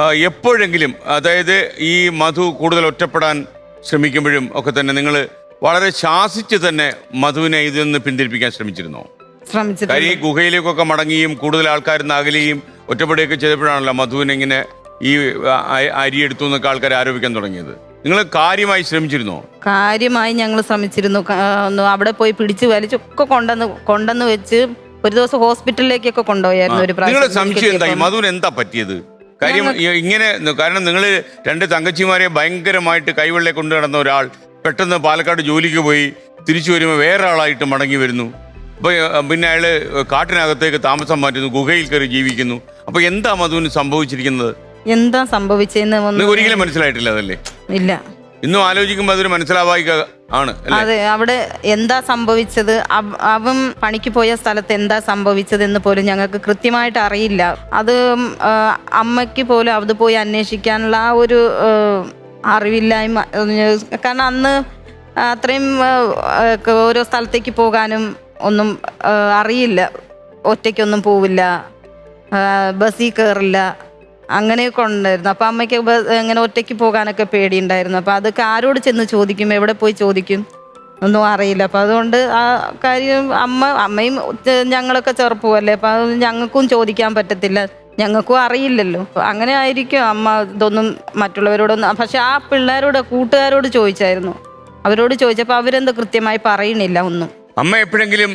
എപ്പോഴെങ്കിലും അതായത് ഈ മധു കൂടുതൽ ഒറ്റപ്പെടാൻ ശ്രമിക്കുമ്പോഴും ഒക്കെ തന്നെ നിങ്ങൾ വളരെ ശാസിച്ച് തന്നെ മധുവിനെ ഇതിൽ നിന്ന് പിന്തിരിപ്പിക്കാൻ ശ്രമിച്ചിരുന്നോ? കാര്യം ഈ ഗുഹയിലേക്കൊക്കെ മടങ്ങിയും കൂടുതൽ ആൾക്കാരിൽ നിന്ന് അകലുകയും ഒറ്റപ്പെടുകയൊക്കെ ചെയ്തപ്പോഴാണല്ലോ മധുവിനെ ഇങ്ങനെ ഈ അ- അരി എടുത്തു എന്നൊക്കെ ആൾക്കാർ ആരോപിക്കാൻ തുടങ്ങിയത്. നിങ്ങൾ കാര്യമായി ശ്രമിച്ചിരുന്നോ? കാര്യമായി ഞങ്ങൾ ശ്രമിച്ചിരുന്നു. അവിടെ പോയി പിടിച്ചു വലിച്ചൊക്കെ കൊണ്ടുവന്ന് കൊണ്ടുവന്ന് വെച്ച് ഒരു ദിവസം ഹോസ്പിറ്റലിലേക്കൊക്കെ കൊണ്ടുപോയായിരുന്നു ഒരു പ്രാവശ്യം സംശയം എന്തായി. മധുവിന് എന്താ പറ്റിയത്? കാര്യം ഇങ്ങനെ കാരണം നിങ്ങൾ രണ്ട് തങ്കച്ചിമാരെ ഭയങ്കരമായിട്ട് കൈവെള്ളെ കൊണ്ടു നടന്ന ഒരാൾ പെട്ടെന്ന് പാലക്കാട് ജോലിക്ക് പോയി തിരിച്ചു വരുമ്പോൾ വേറെ ആളായിട്ട് മടങ്ങി വരുന്നു. അപ്പൊ പിന്നെ അയാൾ കാട്ടിനകത്തേക്ക് താമസം മാറ്റുന്നു ഗുഹയിൽ കയറി ജീവിക്കുന്നു. അപ്പൊ എന്താ മധുവിന് സംഭവിച്ചിരിക്കുന്നത്? എന്താ സംഭവിച്ചെന്ന് ഒന്നും ഒരിക്കലും മനസ്സിലായിട്ടില്ല അതല്ലേ? ഇല്ല. ഇന്നും ആലോചിക്കുമ്പോൾ അതൊരു മനസ്സിലാവായിക ആണ് അതെ അവിടെ എന്താ സംഭവിച്ചത്? അവ- അവൻ പണിക്ക് പോയ സ്ഥലത്ത് എന്താ സംഭവിച്ചത് എന്ന് പോലും ഞങ്ങൾക്ക് കൃത്യമായിട്ട് അറിയില്ല. അത് അമ്മയ്ക്ക് പോലും അത് പോയി അന്വേഷിക്കാനുള്ള ആ ഒരു അറിവില്ലായ്മ കാരണം അന്ന് അത്രയും ഓരോ സ്ഥലത്തേക്ക് പോകാനും ഒന്നും അറിയില്ല. ഒറ്റയ്ക്കൊന്നും പോവില്ല. ബസ്സിൽ കയറില്ല അങ്ങനെയൊക്കെ ഉണ്ടായിരുന്നു. അപ്പം അമ്മയ്ക്ക് ഇങ്ങനെ ഒറ്റയ്ക്ക് പോകാനൊക്കെ പേടിയുണ്ടായിരുന്നു. അപ്പം അതൊക്കെ ആരോട് ചെന്ന് ചോദിക്കും? എവിടെ പോയി ചോദിക്കും? ഒന്നും അറിയില്ല. അപ്പം അതുകൊണ്ട് ആ കാര്യം അമ്മ അമ്മയും ഞങ്ങളൊക്കെ ചെറുപ്പമല്ലേ? അപ്പം അത് ഞങ്ങൾക്കും ചോദിക്കാൻ പറ്റത്തില്ല. ഞങ്ങൾക്കും അറിയില്ലല്ലോ. അങ്ങനെ ആയിരിക്കും അമ്മ ഇതൊന്നും മറ്റുള്ളവരോടൊന്നും. പക്ഷെ ആ പിള്ളേരോട് കൂട്ടുകാരോട് ചോദിച്ചായിരുന്നു. അവരോട് ചോദിച്ചപ്പോൾ അവരെന്തോ കൃത്യമായി പറയണില്ല ഒന്നും. അമ്മ എപ്പോഴെങ്കിലും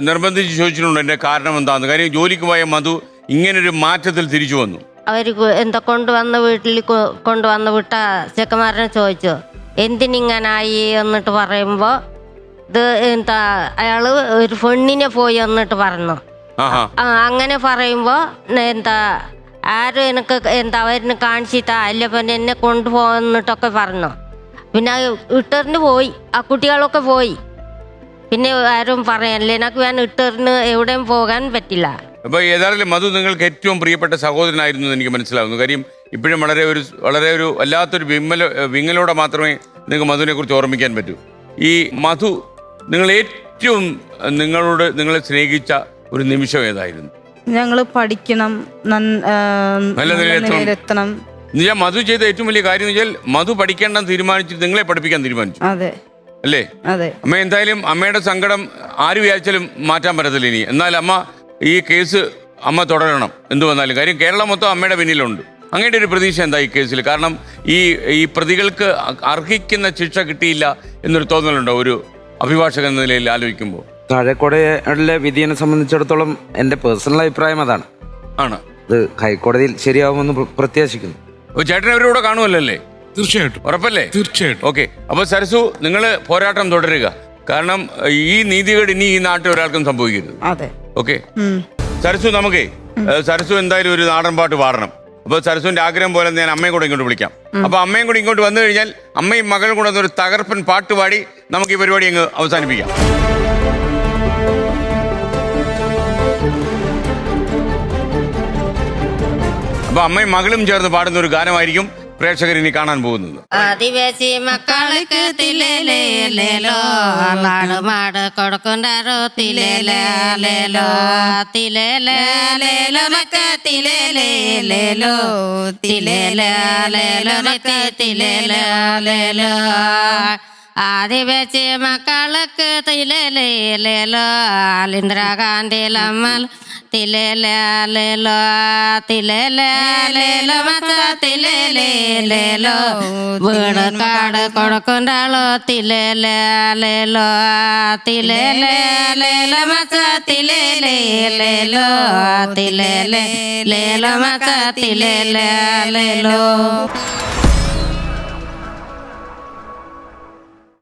നിർബന്ധിച്ച് ചോദിച്ചിട്ടുണ്ടോ? എന്റെ കാരണം എന്താന്ന്? കാര്യം ജോലിക്ക് പോയ മധു ഇങ്ങനൊരു മാറ്റത്തിൽ തിരിച്ചു വന്നു. അവർ എന്താ കൊണ്ടുവന്ന വീട്ടിൽ കൊണ്ടുവന്ന് വിട്ട ചെക്കന്മാരനെ ചോദിച്ചു എന്തിനിങ്ങനായി? എന്നിട്ട് പറയുമ്പോൾ ഇത് എന്താ അയാൾ ഒരു പെണ്ണിനെ പോയി എന്നിട്ട് പറഞ്ഞു. ആ അങ്ങനെ പറയുമ്പോൾ എന്താ ആരും എനിക്ക് എന്താ അവരിനെ കാണിച്ചിട്ടാ? അല്ല പിന്നെ എന്നെ കൊണ്ടുപോകുന്നിട്ടൊക്കെ പറഞ്ഞു. പിന്നെ ഇട്ടറിന് പോയി ആ കുട്ടികളൊക്കെ പോയി. പിന്നെ ആരും പറയാനില്ല എനിക്ക് ഞാൻ ഇട്ടറിന് എവിടെയും പോകാൻ പറ്റില്ല. അപ്പൊ ഏതായാലും മധു നിങ്ങൾക്ക് ഏറ്റവും പ്രിയപ്പെട്ട സഹോദരനായിരുന്നു എന്ന് എനിക്ക് മനസ്സിലാവുന്നു. കാര്യം ഇപ്പോഴും വളരെ ഒരു വളരെ ഒരു വല്ലാത്തൊരു വിമ്മല വിങ്ങലോടെ മാത്രമേ നിങ്ങൾക്ക് മധുവിനെ കുറിച്ച് ഓർമ്മിക്കാൻ പറ്റൂ. ഈ മധു നിങ്ങൾ ഏറ്റവും നിങ്ങളോട് നിങ്ങളെ സ്നേഹിച്ച ഒരു നിമിഷം ഏതായിരുന്നു? ഞങ്ങൾ പഠിക്കണം നല്ല നിലയിലെത്തണം. എന്നുവെച്ചാൽ മധു ചെയ്ത ഏറ്റവും വലിയ കാര്യം എന്ന് വെച്ചാൽ മധു പഠിക്കേണ്ടെന്ന് തീരുമാനിച്ചിട്ട് നിങ്ങളെ പഠിപ്പിക്കാൻ തീരുമാനിച്ചു. അതെ. അല്ലേ? അതെ. അമ്മ എന്തായാലും അമ്മയുടെ സങ്കടം ആര് വിചാരിച്ചാലും മാറ്റാൻ പറ്റത്തില്ല ഇനി. എന്നാൽ അമ്മ ഈ കേസ് അമ്മ തുടരണം. എന്തു വന്നാലും. കാര്യം കേരളം മൊത്തം അമ്മയുടെ പിന്നിലുണ്ട്. അങ്ങയുടെ ഒരു പ്രതീക്ഷ എന്താ ഈ കേസിൽ? കാരണം ഈ ഈ പ്രതികൾക്ക് അർഹിക്കുന്ന ശിക്ഷ കിട്ടിയില്ല എന്നൊരു തോന്നലുണ്ടോ ഒരു അഭിഭാഷകൻ എന്ന നിലയിൽ ആലോചിക്കുമ്പോൾ? താഴെക്കോടതിയിലെ വിധിയെ സംബന്ധിച്ചിടത്തോളം എന്റെ പേഴ്സണൽ അഭിപ്രായം അതാണ്. ആണ്. ഇത് ഹൈക്കോടതിയിൽ ശരിയാവുമെന്ന് പ്ര- പ്രത്യാശിക്കുന്നു. ചേട്ടൻ അവരോട് കാണുമല്ലോ അല്ലേ തീർച്ചയായിട്ടും. ഉറപ്പല്ലേ? തീർച്ചയായിട്ടും. ഓക്കെ. അപ്പോൾ സരസു നിങ്ങൾ പോരാട്ടം തുടരുക. കാരണം ഈ നീതികേട് ഇനി ഈ നാട്ടിൽ ഒരാൾക്കും സംഭവിക്കരുത്. അതെ. ഓക്കെ. സരസു നമുക്കേ സരസു എന്തായാലും ഒരു നാടൻ പാട്ട് പാടണം. അപ്പൊ സരസുവിന്റെ ആഗ്രഹം പോലെ ഞാൻ അമ്മയും കൂടെ ഇങ്ങോട്ട് വിളിക്കാം. അപ്പൊ അമ്മയും കൂടി ഇങ്ങോട്ട് വന്നു കഴിഞ്ഞാൽ അമ്മയും മകളും കൂടെ ഒരു തകർപ്പൻ പാട്ട് പാടി നമുക്ക് ഈ പരിപാടി അങ്ങ് അവസാനിപ്പിക്കാം. അപ്പൊ അമ്മയും മകളും ചേർന്ന് പാടുന്ന ഒരു ഗാനമായിരിക്കും പ്രേക്ഷകർ ഇനി കാണാൻ പോകുന്നത്. ആദിവാസി മക്കൾക്ക് തിലേലേലേലോ ആളാട് കൊടുക്കുണ്ടാരോ തിലേലേലേലോ തിലേലേലേലോ മക്ക തിലേലേലോ തിലേലേലേലോ മക്ക തിലേലേലോ ആദിവാസി മക്കൾക്ക് തിലേലേലോ ഇന്ദിരാഗാന്ധിയിലമ്മൽ തിലേലേലോ తిలేలేలో తిలేలేలో మక్క తిలేలేలో వీడకాడు కొడుకుండాలో తిలేలేలో తిలేలేలో మక్క తిలేలేలో తిలేలేలో మక్క తిలేలేలో